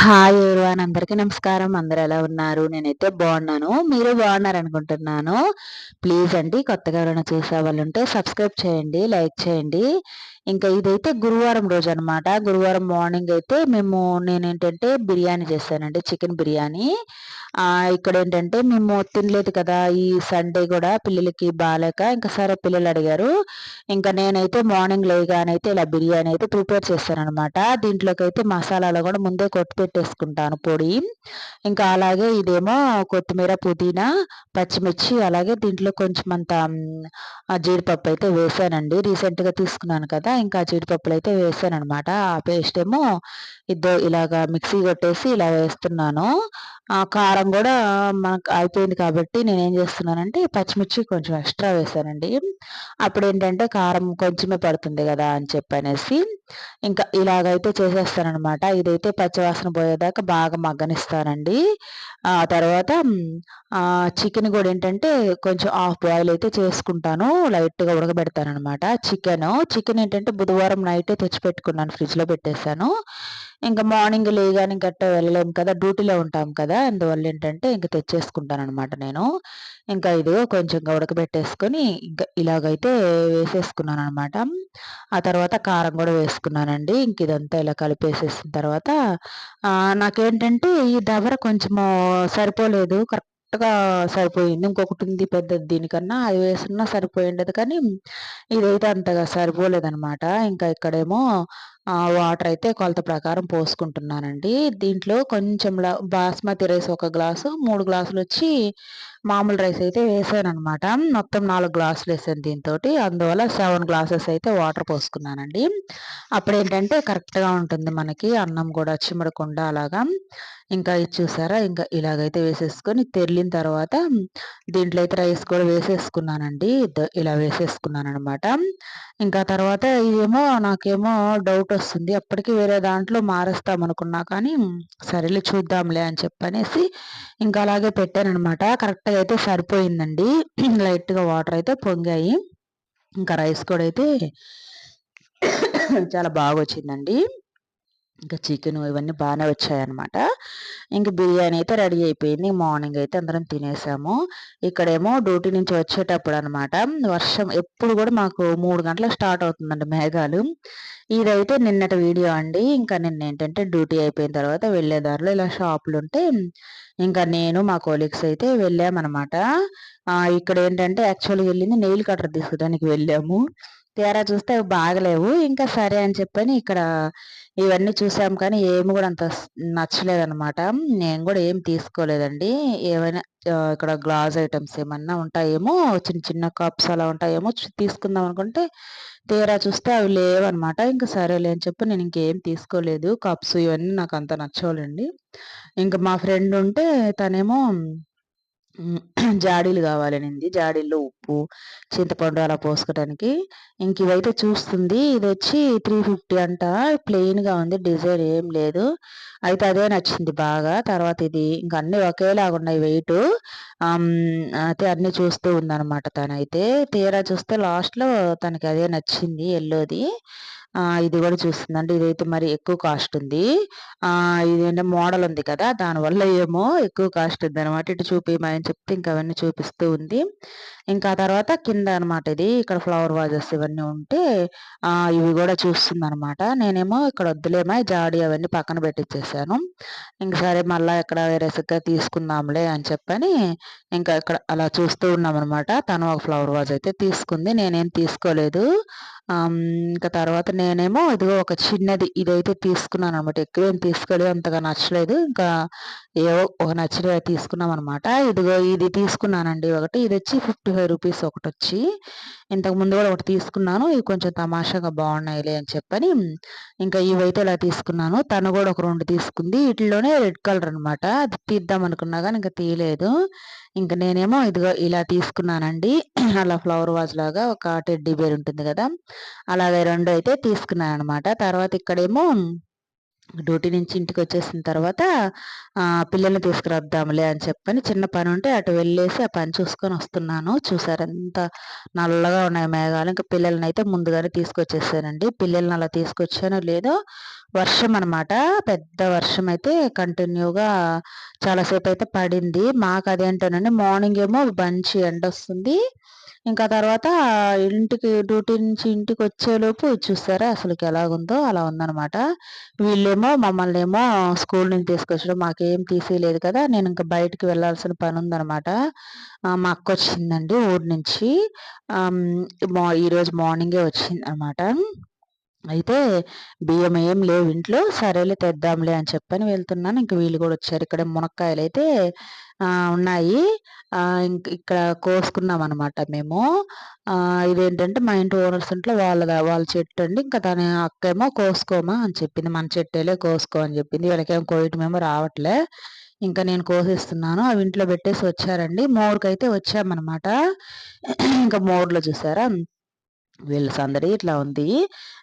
Hi everyone అందరికీ నమస్కారం. అందరు ఎలా ఉన్నారు? నేనైతే బాగున్నాను. మీరు బాగున్నారు అనుకుంటున్నాను ప్లీజ్ అండి కొత్తగా ఎవరైనా చూసే వాళ్ళు ఉంటే సబ్స్క్రైబ్ చేయండి లైక్ చేయండి. ఇంకా ఇదైతే గురువారం రోజు అనమాట గురువారం మార్నింగ్ అయితే మేము నేనేంటంటే బిర్యానీ చేశానండి చికెన్ బిర్యానీ. ఇక్కడ ఏంటంటే మేము తినలేదు కదా ఈ సండే కూడా పిల్లలకి బాగాలేక ఇంకా సరే పిల్లలు అడిగారు. ఇంకా నేనైతే మార్నింగ్ లేగానైతే ఇలా బిర్యానీ అయితే ప్రిపేర్ చేస్తాను అనమాట దీంట్లోకి అయితే మసాలాలు కూడా ముందే కొట్టి పెట్టేసుకుంటాను పొడి. ఇంకా అలాగే ఇదేమో కొత్తిమీర పుదీనా పచ్చిమిర్చి అలాగే దీంట్లో కొంచెం అంత జీడిపప్పు అయితే వేసానండి. రీసెంట్గా తీసుకున్నాను కదా ఇంకా జీడిపప్పులు అయితే వేసాను అనమాట ఆ పేస్ట్ ఏమో ఇద్దరు ఇలాగా మిక్సీ కొట్టేసి ఇలా వేస్తున్నాను. కారం కూడా మనకు అయిపోయింది కాబట్టి నేను ఏం చేస్తున్నానంటే పచ్చిమిర్చి కొంచెం ఎక్స్ట్రా వేసానండి. అప్పుడు ఏంటంటే కారం కొంచెమే పడుతుంది కదా అని చెప్పనేసి ఇంకా ఇలాగైతే చేసేస్తానమాట ఇదైతే పచ్చివాసన పోయేదాకా బాగా మగ్గనిస్తానండి. ఆ తర్వాత చికెన్ కూడా ఏంటంటే కొంచెం హాఫ్ బాయిల్ అయితే చేసుకుంటాను. లైట్గా ఉడకబెడతాను అనమాట చికెన్ చికెన్ ఏంటంటే బుధవారం నైటే తెచ్చిపెట్టుకున్నాను ఫ్రిడ్జ్లో పెట్టేశాను. ఇంకా మార్నింగ్ లేగానే గట్ట వెళ్ళలేము కదా డ్యూటీలో ఉంటాం కదా అందువల్ల ఏంటంటే ఇంక తెచ్చేసుకుంటాను అనమాట నేను. ఇంకా ఇదిగో కొంచెం ఉడకబెట్టేసుకొని ఇంకా ఇలాగైతే వేసేసుకున్నాను అనమాట ఆ తర్వాత కారం కూడా వేసుకున్నానండి. ఇంక ఇదంతా ఇలా కలిపేసేసిన తర్వాత నాకేంటంటే ఈ దవర కొంచెము సరిపోలేదు కరెక్ట్గా సరిపోయింది. ఇంకొకటి ఉంది పెద్దది దీనికన్నా అది వేసుకున్నా సరిపోయిండదు కానీ ఇదైతే అంతగా సరిపోలేదనమాట ఇంకా ఇక్కడేమో వాటర్ అయితే కొలత ప్రకారం పోసుకుంటున్నానండి. దీంట్లో కొంచెం బాస్మతి రైస్ ఒక గ్లాసు మూడు గ్లాసులు వచ్చి మామూలు రైస్ అయితే వేసాను అనమాట మొత్తం నాలుగు గ్లాసులు వేసాను దీంతో అందువల్ల సెవెన్ గ్లాసెస్ అయితే వాటర్ పోసుకున్నానండి. అప్పుడు ఏంటంటే కరెక్ట్గా ఉంటుంది మనకి అన్నం కూడా చిమ్మడకుండా అలాగా. ఇంకా ఇది చూసారా? ఇంకా ఇలాగైతే వేసేసుకొని తెరిలిన తర్వాత దీంట్లో అయితే రైస్ కూడా వేసేసుకున్నానండి. ఇలా వేసేసుకున్నాను అనమాట ఇంకా తర్వాత ఇదేమో నాకేమో డౌట్ వస్తుంది. అప్పటికి వేరే దాంట్లో మారుస్తాం అనుకున్నా కానీ సరేలే చూద్దాంలే అని చెప్పనేసి ఇంకా అలాగే పెట్టాను అనమాట కరెక్ట్గా అయితే సరిపోయిందండి. లైట్గా వాటర్ అయితే పొంగాయి. ఇంకా రైస్ కూడా అయితే చాలా బాగా వచ్చిందండి ఇంకా చికెన్ ఇవన్నీ బాగానే వచ్చాయన్నమాట. ఇంక బిర్యానీ అయితే రెడీ అయిపోయింది. మార్నింగ్ అయితే అందరం తినేసాము. ఇక్కడేమో డ్యూటీ నుంచి వచ్చేటప్పుడు అనమాట వర్షం ఎప్పుడు కూడా మాకు మూడు గంటలకు స్టార్ట్ అవుతుందండి మేఘాలు. ఇదైతే నిన్నటి వీడియో అండి. ఇంకా నిన్న ఏంటంటే డ్యూటీ అయిపోయిన తర్వాత వెళ్ళేదారిలో ఇలా షాపులు ఉంటే ఇంకా నేను మా కోలీగ్స్ అయితే వెళ్ళామన్నమాట. ఇక్కడ ఏంటంటే యాక్చువల్గా వెళ్ళింది నెయిల్ కట్టర్ తీసుకోవడానికి వెళ్ళాము. తీరా చూస్తే అవి బాగలేవు. ఇంకా సరే అని చెప్పని ఇక్కడ ఇవన్నీ చూసాం కానీ ఏమి కూడా అంత నచ్చలేదనమాట నేను కూడా ఏం తీసుకోలేదండి. ఏమైనా ఇక్కడ గ్లాస్ ఐటమ్స్ ఏమన్నా ఉంటాయేమో చిన్న చిన్న కప్స్ అలా ఉంటాయేమో తీసుకుందాం అనుకుంటే తీరా చూస్తే అవి లేవన్నమాట. ఇంకా సరేలే అని చెప్పి నేను ఇంకేం తీసుకోలేదు. కప్స్ ఇవన్నీ నాకు అంత నచ్చవాలండి. ఇంకా మా ఫ్రెండ్ ఉంటే తనేమో జాడీలు కావాలనింది. జాడీల్లో ఉప్పు చింతపండు అలా పోసుకోవడానికి ఇంక ఇవైతే చూస్తుంది. ఇది వచ్చి త్రీ ఫిఫ్టీ అంట. ప్లెయిన్గా ఉంది. డిజైన్ ఏం లేదు. అయితే అదే నచ్చింది బాగా. తర్వాత ఇది ఇంక అన్ని ఒకేలాగా ఉన్నాయి వెయిట్. అయితే అన్ని చూస్తూ ఉందన్నమాట తనైతే. తీరా చూస్తే లాస్ట్లో తనకి అదే నచ్చింది ఎల్లోది. ఇది కూడా చూస్తుందండి. ఇదైతే మరి ఎక్కువ కాస్ట్ ఉంది. ఇదేంటే మోడల్ ఉంది కదా దానివల్ల ఏమో ఎక్కువ కాస్ట్ ఉంది అనమాట ఇటు చూపిమని చెప్తే ఇంకా అవన్నీ చూపిస్తూ ఉంది. ఇంకా తర్వాత కింద అనమాట ఇది. ఇక్కడ ఫ్లవర్ వాజెస్ ఇవన్నీ ఉంటే ఇవి కూడా చూస్తుంది అనమాట నేనేమో ఇక్కడ వద్దులేమో జాడి అవన్నీ పక్కన పెట్టించేసాను ఇంక సరే మళ్ళీ ఎక్కడ వేరే సిగ్గా తీసుకుందాంలే అని చెప్పని ఇంకా ఇక్కడ అలా చూస్తూ ఉన్నాం అనమాట తను ఒక ఫ్లవర్ వాజ్ అయితే తీసుకుంది. నేనేం తీసుకోలేదు. ఇంకా తర్వాత నేనేమో ఇదిగో ఒక చిన్నది ఇదైతే తీసుకున్నాను అనమాట ఎక్కువ ఏం తీసుకోలేదు అంతగా నచ్చలేదు. ఇంకా ఏవో ఒక నచ్చినవి తీసుకున్నాం అనమాట ఇదిగో ఇది తీసుకున్నానండి ఒకటి. ఇది వచ్చి ఫిఫ్టీ ఫైవ్ రూపీస్ ఒకటి వచ్చి. ఇంతకు ముందు కూడా ఒకటి తీసుకున్నాను. ఇవి కొంచెం తమాషాగా బాగున్నాయిలే అని చెప్పని. ఇంకా ఇవైతే ఇలా తీసుకున్నాను. తను కూడా ఒక రెండు తీసుకుంది. వీటిలోనే రెడ్ కలర్ అనమాట అది తీద్దాం అనుకున్నా కానీ ఇంకా తీయలేదు. ఇంకా నేనేమో ఇదిగో ఇలా తీసుకున్నానండి. అలా ఫ్లవర్ వాజ్ లాగా ఒక టెడ్డీ బేర్ ఉంటుంది కదా. అలాగే రెండు అయితే తీసుకున్నాను అనమాట తర్వాత ఇక్కడేమో డ్యూటీ నుంచి ఇంటికి వచ్చేసిన తర్వాత పిల్లల్ని తీసుకురద్దాంలే అని చెప్పని చిన్న పని ఉంటే అటు వెళ్ళేసి ఆ పని చూసుకొని వస్తున్నాను. చూసారు ఎంత నల్లగా ఉన్నాయి మేఘాలు. ఇంకా పిల్లల్ని అయితే ముందుగానే తీసుకొచ్చేసానండి. పిల్లల్ని అలా తీసుకొచ్చానో లేదో వర్షం అనమాట పెద్ద వర్షం అయితే కంటిన్యూగా చాలాసేపు అయితే పడింది. మాకు అదేంటోనండి మార్నింగ్ ఏమో మంచి ఎండ వస్తుంది ఇంకా తర్వాత ఇంటికి డ్యూటీ నుంచి ఇంటికి వచ్చేలోపు చూసారా అసలుకి ఎలాగుందో అలా ఉందనమాట వీళ్ళేమో మమ్మల్ని ఏమో స్కూల్ నుంచి తీసుకొచ్చడం మాకేం తీసేయలేదు కదా నేను ఇంకా బయటికి వెళ్ళాల్సిన పని ఉందనమాట మా అక్క వచ్చిందండి ఊరి నుంచి. ఈరోజు మార్నింగే వచ్చింది అనమాట అయితే బియ్యం ఏం లేవు ఇంట్లో సరేలే తెద్దాంలే అని చెప్పని వెళ్తున్నాను. ఇంక వీళ్ళు కూడా వచ్చారు. ఇక్కడ మునక్కాయలు అయితే ఉన్నాయి. ఇక్కడ కోసుకున్నాం అనమాట మేము ఇదేంటంటే మా ఇంటి ఓనర్స్ ఇంట్లో వాళ్ళ వాళ్ళ చెట్టు అండి. ఇంకా తన అక్కేమో కోసుకోమా అని చెప్పింది. మన చెట్టేలే కోసుకో అని చెప్పింది. వీళ్ళకేమో కోయటమేమో రావట్లే. ఇంకా నేను కోసిస్తున్నాను. అవి ఇంట్లో పెట్టేసి వచ్చారండి. మోరుకైతే వచ్చామన్నమాట. ఇంకా మోర్లో చూసారా? వీళ్ళ సందడి ఇట్లా ఉంది.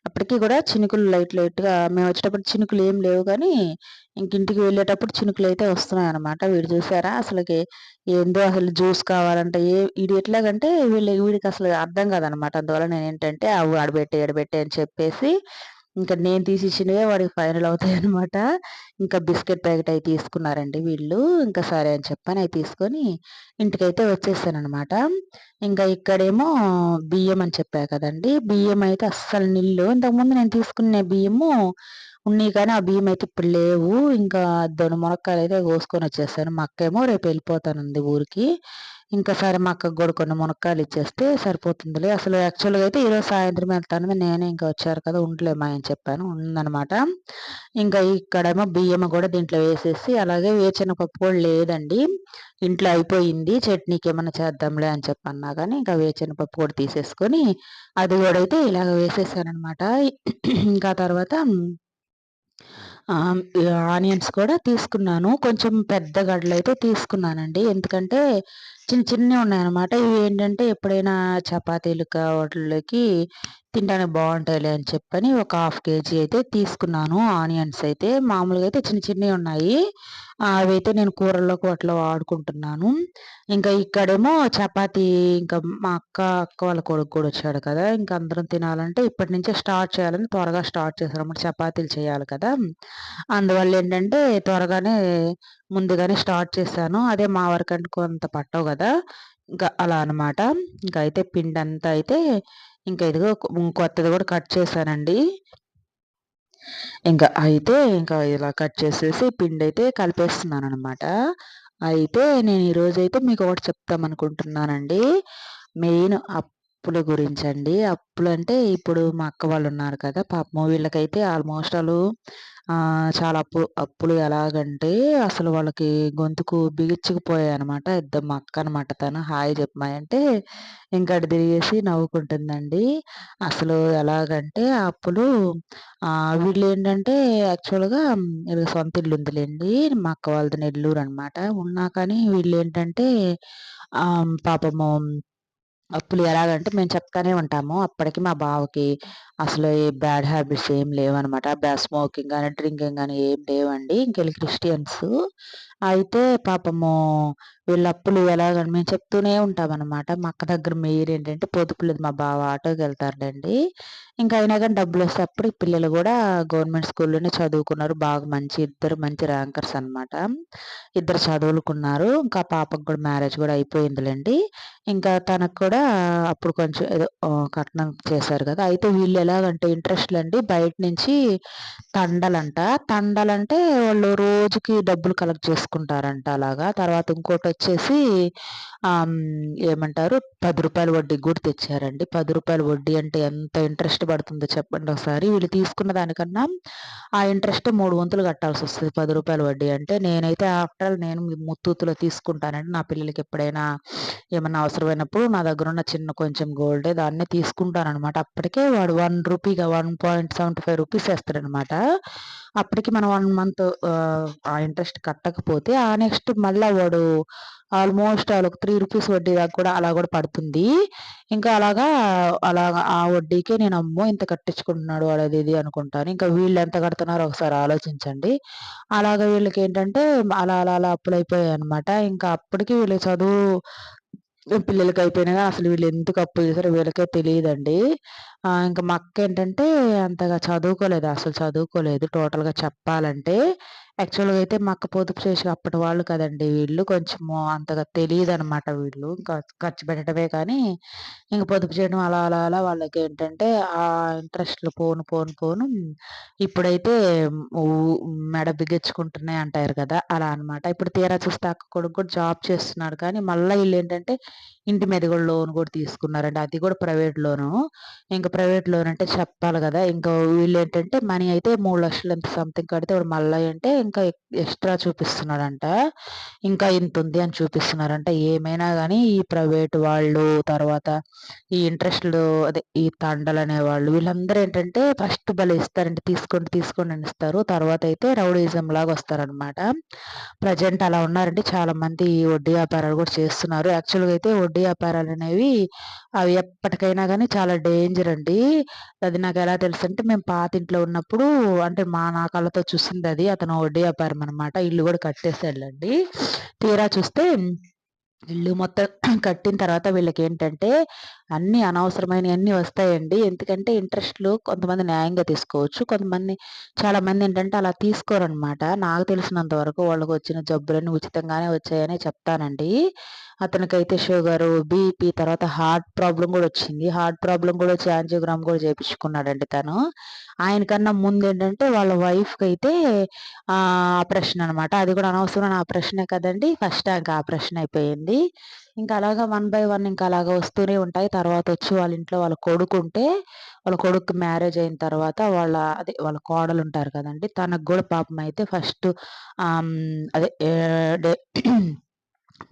అప్పటికి కూడా చినుకులు లైట్ లైట్గా మేము వచ్చేటప్పుడు చినుకులు ఏం లేవు కానీ ఇంకింటికి వెళ్ళేటప్పుడు చినుకులు అయితే వస్తున్నాయి అనమాట వీడు చూసారా? అసలుకి ఏందో అసలు జ్యూస్ కావాలంటే ఏ వీడు ఎట్లాగంటే వీళ్ళు వీడికి అసలు అర్థం కాదనమాట అందువల్ల నేను ఏంటంటే అవి ఆడబెట్టే ఆడబెట్టే అని చెప్పేసి ఇంకా నేను తీసి ఇచ్చినవే వాడికి ఫైనల్ అవుతాయి అనమాట ఇంకా బిస్కెట్ ప్యాకెట్ అవి తీసుకున్నారండి వీళ్ళు. ఇంకా సరే అని చెప్పని అవి తీసుకొని ఇంటికైతే వచ్చేసాను అనమాట ఇంకా ఇక్కడేమో బియ్యం అని చెప్పా కదండి. బియ్యం అయితే అస్సలు నీళ్ళు ఇంతకుముందు నేను తీసుకునే బియ్యము ఉన్నాయి కానీ ఆ బియ్యం అయితే ఇప్పుడు లేవు. ఇంకా దొన మునక్కాయలు అయితే కోసుకొని వచ్చేసాను మా అక్కేమో రేపు వెళ్ళిపోతానుంది ఊరికి. ఇంకా సరే మా అక్కకు కూడా కొన్ని మునక్కాయలు ఇచ్చేస్తే సరిపోతుందిలే. అసలు యాక్చువల్గా అయితే ఈరోజు సాయంత్రం వెళ్తాను. నేనే ఇంకా వచ్చారు కదా ఉండలేమా అని చెప్పాను. ఉందనమాట ఇంకా ఇక్కడేమో బియ్యం కూడా దీంట్లో వేసేసి అలాగే వేచెనపప్పు కూడా లేదండి. ఇంట్లో అయిపోయింది. చట్నీకి ఏమైనా చేద్దాంలే అని చెప్పన్నా కానీ ఇంకా వేచెనపప్పు కూడా తీసేసుకొని అది కూడా అయితే ఇలాగ వేసేసానమాట ఇంకా తర్వాత ఆనియన్స్ కూడా తీసుకున్నాను. కొంచెం పెద్ద గడ్డలైతే తీసుకున్నానండి. ఎందుకంటే చిన్న చిన్నవి ఉన్నాయన్నమాట. ఇవి ఏంటంటే ఎప్పుడైనా చపాతీలు వాటిలోకి తినడానికి బాగుంటాయిలే అని చెప్పని ఒక హాఫ్ కేజీ అయితే తీసుకున్నాను. ఆనియన్స్ అయితే మామూలుగా అయితే చిన్న చిన్నవి ఉన్నాయి. అవి అయితే నేను కూరల్లోకి అట్లా వాడుకుంటున్నాను. ఇంకా ఇక్కడేమో చపాతీ ఇంకా మా అక్క అక్క వాళ్ళ కొడుకు కూడా వచ్చాడు కదా. ఇంకా అందరం తినాలంటే ఇప్పటి నుంచే స్టార్ట్ చేయాలని త్వరగా స్టార్ట్ చేశారు అన్నమాట చపాతీలు చేయాలి కదా. అందువల్ల ఏంటంటే త్వరగానే ముందుగానే స్టార్ట్ చేశాను. అదే మా వరకు కొంత పట్టవు కదా! ఇంకా అలా అనమాట ఇంకా అయితే పిండి అంతా అయితే ఇంకా ఇదిగో కొత్తది కూడా కట్ చేశానండి. ఇంకా అయితే ఇంకా ఇలా కట్ చేసేసి పిండి అయితే కలిపేస్తున్నాను అనమాట అయితే నేను ఈరోజు అయితే మీకు ఒకటి చెప్తామనుకుంటున్నానండి మెయిన్ అప్పుల గురించి అండి. అప్పులు అంటే ఇప్పుడు మా అక్క వాళ్ళు ఉన్నారు కదా! పాప మూవీలకైతే ఆల్మోస్ట్ వాళ్ళు చాలా అప్పు అప్పులు ఎలాగంటే అసలు వాళ్ళకి గొంతుకు అనమాట ఇద్దరు అక్క అనమాట తను. హాయ్ చెప్పమాయంటే ఇంకా అటు తిరిగేసి నవ్వుకుంటుందండి. అసలు ఎలాగంటే ఆ అప్పులు వీళ్ళు ఏంటంటే యాక్చువల్గా సొంత ఇల్లు ఉందిలేండి మా అక్క వాళ్ళది నెల్లూరు అనమాట ఉన్నా కానీ వీళ్ళు ఏంటంటే పాపము అప్పులు ఎలాగంటే మేము చెప్తానే ఉంటాము. అప్పటికి మా బావకి అసలు ఏ బ్యాడ్ హ్యాబిట్స్ ఏం లేవన్నమాట బ్యాడ్ స్మోకింగ్ కానీ డ్రింకింగ్ కానీ ఏం లేవండి. ఇంకెళ్ళి క్రిస్టియన్స్ అయితే పాపము వీళ్ళ అప్పులు ఎలాగని మేము చెప్తూనే ఉంటామన్నమాట. మా అక్క దగ్గర మెయిర్ ఏంటంటే పొదుపు లేదు మా బావ ఆటోకి వెళ్తారులేండి ఇంకా అయినా కానీ డబ్బులు వస్తే అప్పుడు పిల్లలు కూడా గవర్నమెంట్ స్కూల్లోనే చదువుకున్నారు. బాగా మంచి ఇద్దరు మంచి ర్యాంకర్స్ అనమాట ఇద్దరు చదువుకున్నారు ఇంకా పాపకు కూడా మ్యారేజ్ కూడా అయిపోయిందిలేండి. ఇంకా తనకు కూడా అప్పుడు కొంచెం ఏదో కట్నం చేశారు కదా. అయితే వీళ్ళు ఎలాగంటే ఇంట్రెస్ట్లు అండి బయట నుంచి తండలంట. తండలంటే వాళ్ళు రోజుకి డబ్బులు కలెక్ట్ తీసుకుంటారంట అలాగా తర్వాత ఇంకోటి వచ్చేసి ఏమంటారు? పది రూపాయల వడ్డీకి కూడా తెచ్చారండి. పది రూపాయల వడ్డీ అంటే ఎంత ఇంట్రెస్ట్ పడుతుందో చెప్పండి ఒకసారి. వీళ్ళు తీసుకున్న దానికన్నా ఆ ఇంట్రెస్ట్ మూడు వంతులు కట్టాల్సి వస్తుంది పది రూపాయల వడ్డీ. అంటే నేనైతే ఆఫ్టర్ నేను ముత్తూతులో తీసుకుంటానండి. నా పిల్లలకి ఎప్పుడైనా ఏమన్నా అవసరమైనప్పుడు నా దగ్గర ఉన్న చిన్న కొంచెం గోల్డే దాన్నే తీసుకుంటాను అనమాట అప్పటికే వాడు one రూపీగా one point seventy five rupees వేస్తాడనమాట అప్పటికి మనం వన్ మంత్ ఆ ఇంట్రెస్ట్ కట్టకపోతే ఆ నెక్స్ట్ మళ్ళీ వాడు ఆల్మోస్ట్ వాళ్ళకి త్రీ రూపీస్ వడ్డీ దాకా కూడా అలా కూడా పడుతుంది. ఇంకా అలాగా అలా ఆ వడ్డీకే నేను అమ్మో ఇంత కట్టించుకుంటున్నాడు వాడు అది ఇది అనుకుంటాను. ఇంకా వీళ్ళు ఎంత కడుతున్నారో ఒకసారి ఆలోచించండి. అలాగ వీళ్ళకి ఏంటంటే అలా అలా అలా అప్పులు అయిపోయాయి అనమాట ఇంకా అప్పటికి వీళ్ళు చదువు పిల్లలకి అయిపోయినాక అసలు వీళ్ళు ఎందుకు అప్పులు చేశారో వీళ్ళకే తెలియదండి. ఇంకా మా అక్క ఏంటంటే అంతగా చదువుకోలేదు అసలు చదువుకోలేదు. టోటల్గా చెప్పాలంటే యాక్చువల్‌గా అయితే మా అక్క పొదుపు చేసి అప్పటి వాళ్ళు కదండి వీళ్ళు. కొంచెము అంతగా తెలియదు అనమాట వీళ్ళు. ఇంకా ఖర్చు పెట్టడమే కానీ, ఇంక పొదుపు చేయడం అలా అలా అలా వాళ్ళకి ఏంటంటే ఆ ఇంట్రెస్ట్‌లు పోను పోను పోను ఇప్పుడైతే మెడ బిగించుకుంటున్నాయి అంటారు కదా! అలా అనమాట. ఇప్పుడు తీరా చూస్తే అక్క కొడుకు కూడా జాబ్ చేస్తున్నాడు. కానీ మళ్ళీ వీళ్ళు ఏంటంటే ఇంటి మీద కూడా లోన్ కూడా తీసుకున్నారండి. అది కూడా ప్రైవేట్ లోను. ఇంకా ప్రైవేట్ లోన్ అంటే చెప్పాలి కదా! ఇంకా వీళ్ళు ఏంటంటే మనీ అయితే మూడు లక్షలు ఎంత సంథింగ్ కడితే ఇప్పుడు మళ్ళీ అంటే ఇంకా ఎక్స్ట్రా చూపిస్తున్నాడంట. ఇంకా ఇంత ఉంది అని చూపిస్తున్నారంట. ఏమైనా కానీ ఈ ప్రైవేట్ వాళ్ళు, తర్వాత ఈ ఇంట్రెస్ట్‌లు అదే ఈ తండలనేవాళ్ళు వీళ్ళందరూ ఏంటంటే ఫస్ట్ భలే ఇస్తారండి. తీసుకోండి, తీసుకోండి అని ఇస్తారు. తర్వాత అయితే రౌడీయిజం లాగా వస్తారనమాట. ప్రజెంట్ అలా ఉన్నారండి. చాలా మంది వడ్డీ వ్యాపారాలు కూడా చేస్తున్నారు. యాక్చువల్‌గా అయితే వడ్డీ వ్యాపారాలు అనేవి అవి ఎప్పటికైనా కానీ చాలా డేంజర్ అండి. అది నాకు ఎలా తెలుసు అంటే మేము పాత ఇంట్లో ఉన్నప్పుడు అంటే మా నా కళ్ళతో అది అతను వడ్డీ వ్యాపారం అనమాట. ఇల్లు కూడా కట్టేసాడులెండి. తీరా చూస్తే ఇల్లు మొత్తం కట్టిన తర్వాత వీళ్ళకి వీళ్ళకేంటంటే అన్నీ అనవసరమైనయన్నీ వస్తాయండి. ఎందుకంటే ఇంట్రెస్ట్‌లు కొంతమంది న్యాయంగా తీసుకోవచ్చు. కొంతమంది చాలామంది ఏంటంటే అలా తీసుకోరనమాట. నాకు తెలిసినంత వరకు వాళ్ళకొచ్చిన జబ్బులన్నీ ఉచితంగానే వచ్చాయనే చెప్తానండి. అతనికైతే షుగరు, బీపీ తర్వాత హార్ట్ ప్రాబ్లం కూడా వచ్చింది. హార్ట్ ప్రాబ్లం కూడా వచ్చి యాంజియోగ్రామ్ కూడా చేయించుకున్నాడండి తను. ఆయనకన్నా ముందు ఏంటంటే వాళ్ళ వైఫ్కి అయితే ఆపరేషన్ అనమాట. అది కూడా అనవసరమైన ఆపరేషనే కదండీ! ఫస్ట్ ట్యాంక్ ఆపరేషన్ అయిపోయింది. ఇంకా అలాగా వన్ బై వన్ ఇంకా అలాగా వస్తూనే ఉంటాయి. తర్వాత వచ్చి వాళ్ళ ఇంట్లో వాళ్ళ కొడుకుంటే, వాళ్ళ కొడుకు మ్యారేజ్ అయిన తర్వాత వాళ్ళ అదే వాళ్ళ కోడలు ఉంటారు కదండి తనకు కూడా పాపం అయితే ఫస్ట్ అదే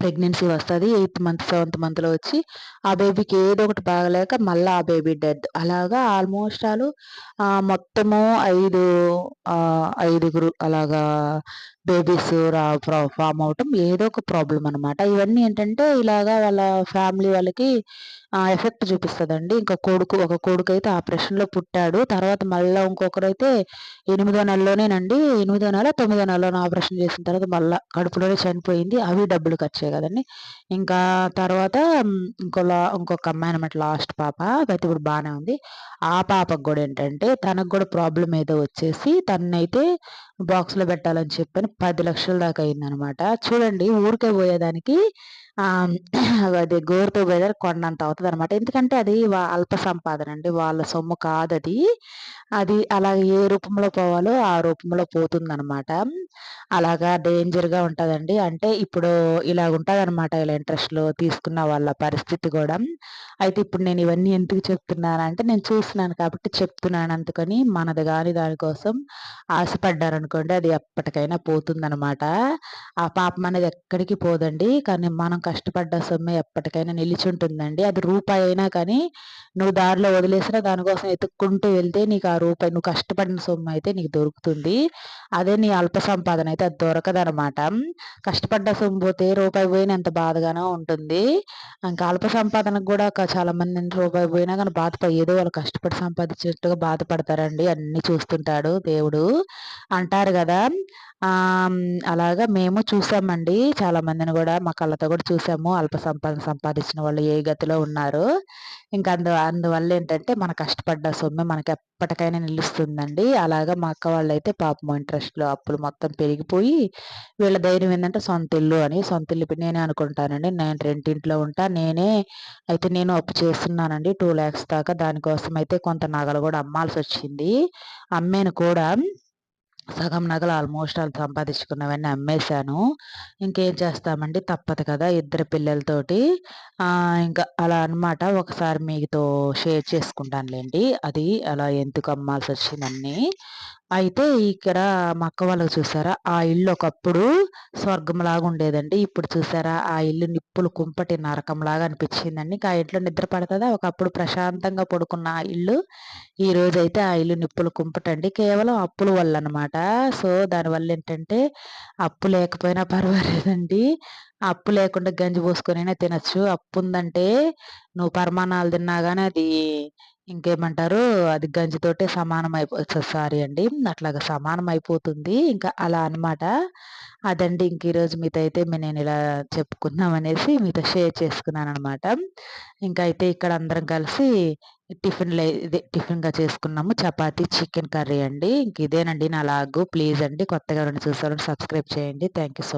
ప్రెగ్నెన్సీ వస్తుంది ఎయిత్ మంత్, సెవెంత్ మంత్‌లో వచ్చి ఆ బేబీకి ఏదో ఒకటి బాగలేక మళ్ళీ ఆ బేబీ డెడ్. అలాగా ఆల్మోస్ట్ ఆలు మొత్తము ఐదు ఐదుగురు అలాగా బేబీస్ రా ఫామ్ అవటం ఏదో ఒక ప్రాబ్లం అనమాట. ఇవన్నీ ఏంటంటే ఇలాగా వాళ్ళ ఫ్యామిలీ వాళ్ళకి ఎఫెక్ట్ చూపిస్తుందండి ఇంకా కొడుకు ఒక కొడుకు అయితే ఆపరేషన్‌లో పుట్టాడు. తర్వాత మళ్ళా ఇంకొకరైతే ఎనిమిదో నెలలోనేనండి ఎనిమిదో నెల, తొమ్మిదో నెలలోనో ఆపరేషన్ చేసిన తర్వాత మళ్ళా కడుపులోనే చనిపోయింది. అవి డబ్బులు ఖర్చే కదండి ఇంకా తర్వాత ఇంకో లా ఇంకొక అమ్మాయి అనమాట లాస్ట్ పాప. అయితే ఇప్పుడు బాగానే ఉంది. ఆ పాపకు కూడా ఏంటంటే తనకు కూడా ప్రాబ్లం ఏదో వచ్చేసి తననైతే బాక్స్‌లో పెట్టాలని చెప్పని 10,00,000 దాకా అయిందనమాట. చూడండి ఊరికే పోయేదానికి అది గోరుతో బెదర్ కొండంత అవుతదనమాట. ఎందుకంటే అది అల్ప సంపాదన అండి. వాళ్ళ సొమ్ము కాదది. అది అలా ఏ రూపంలో పోవాలో ఆ రూపంలో పోతుందనమాట. అలాగా డేంజర్‌గా ఉంటుందండి అంటే ఇప్పుడు ఇలాగుంటదనమాట ఇలా ఇంట్రెస్ట్లో తీసుకున్న వాళ్ళ పరిస్థితి కూడా అయితే ఇప్పుడు నేను ఇవన్నీ ఎందుకు చెప్తున్నాను అంటే నేను చూస్తున్నాను కాబట్టి చెప్తున్నాను అందుకని మనది కాని దానికోసం ఆశపడ్డారనుకోండి అది ఎప్పటికైనా పోతుందనమాట. ఆ పాపం అనేది ఎక్కడికి పోదండి. కానీ మనం కష్టపడ్డ సొమ్మె ఎప్పటికైనా నిలిచి ఉంటుందండి అది రూపాయి అయినా కానీ నువ్వు దారిలో వదిలేసినా దానికోసం ఎత్తుక్కుంటూ వెళ్తే నీకు ఆ రూపాయి నువ్వు కష్టపడిన సొమ్ము అయితే నీకు దొరుకుతుంది. అదే నీ అల్ప సంపాదన అయితే అది దొరకదనమాట. కష్టపడ్డ సొమ్ము పోతే రూపాయి పోయినా ఎంత బాధగానో ఉంటుంది. ఇంకా అల్ప సంపాదనకు కూడా చాలా చాలామంది రూపాయి పోయినా కానీ బాధపడి ఏదో వాళ్ళు కష్టపడి సంపాదించినట్టుగా బాధపడతారండి. అన్నీ చూస్తుంటాడు దేవుడు అంటారు కదా అలాగా మేము చూసామండి. చాలా మందిని మా కళ్ళతో కూడా చూసాము. అల్ప సంపాదన సంపాదించిన వాళ్ళు ఏ గతిలో ఉన్నారు. ఇంకా అందు అందువల్ల ఏంటంటే మన కష్టపడ్డ సొమ్మె మనకి ఎప్పటికైనా నిలుస్తుందండి. అలాగా మా అక్క వాళ్ళైతే పాపం ఇంట్రెస్ట్లో అప్పులు మొత్తం పెరిగిపోయి వీళ్ళ ధైర్యం ఏంటంటే సొంత ఇల్లు అని. సొంత ఇల్లు నేనే అనుకుంటానండి. నేను రెంటింట్లో ఉంటా. నేనే అయితే నేను అప్పు చేస్తున్నానండి టూ ల్యాక్స్ దాకా. దానికోసం అయితే కొంత నగలు కూడా అమ్మాల్సి వచ్చింది అమ్మాను కూడా. సగం నగలు ఆల్మోస్ట్ ఆల్ సంపాదించుకున్నవన్నీ అమ్మేశాను. ఇంకేం చేస్తామండి తప్పదు కదా! ఇద్దరు పిల్లలతోటి. ఇంకా అలా అనమాట. ఒకసారి మీతో షేర్ చేసుకుంటానులెండి. అది అలా ఎందుకు అమ్మాల్సొచ్చిందన్నీ. అయితే ఇక్కడ మా అక్క వాళ్ళకి చూసారా ఆ ఇల్లు ఒకప్పుడు స్వర్గంలాగా ఉండేదండి ఇప్పుడు చూసారా ఆ ఇల్లు నిప్పులు కుంపటి నరకంలాగా అనిపించిందండి ఆ ఇంట్లో నిద్ర పడుతుందా ఒకప్పుడు ప్రశాంతంగా పడుకున్న ఆ ఇల్లు ఈ రోజు అయితే ఆ ఇల్లు నిప్పులు కుంపటండి కేవలం అప్పుల వల్ల అనమాట సో దానివల్ల ఏంటంటే అప్పు లేకపోయినా పర్వాలేదండి. అప్పు లేకుండా గంజి పోసుకొనైనా తినచ్చు. అప్పు ఉందంటే నువ్వు పరమాణాలు తిన్నా కానీ అది ఇంకేమంటారు అది గంజితోటే సమానం అయిపో సారీ అండి. అట్లాగా సమానం అయిపోతుంది ఇంకా అలా అనమాట. అదండి ఇంక ఈరోజు మీతో అయితే నేను ఇలా చెప్పుకుందాం అనేసి మీతో షేర్ చేసుకున్నాను అనమాట ఇంకా అయితే ఇక్కడ అందరం కలిసి టిఫిన్లో ఇదే టిఫిన్గా చేసుకున్నాము. చపాతి చికెన్ కర్రీ అండి. ఇంక ఇదేనండి నా లాగు. ప్లీజ్ అండి కొత్తగా చూసారని సబ్స్క్రైబ్ చేయండి. Thank you so much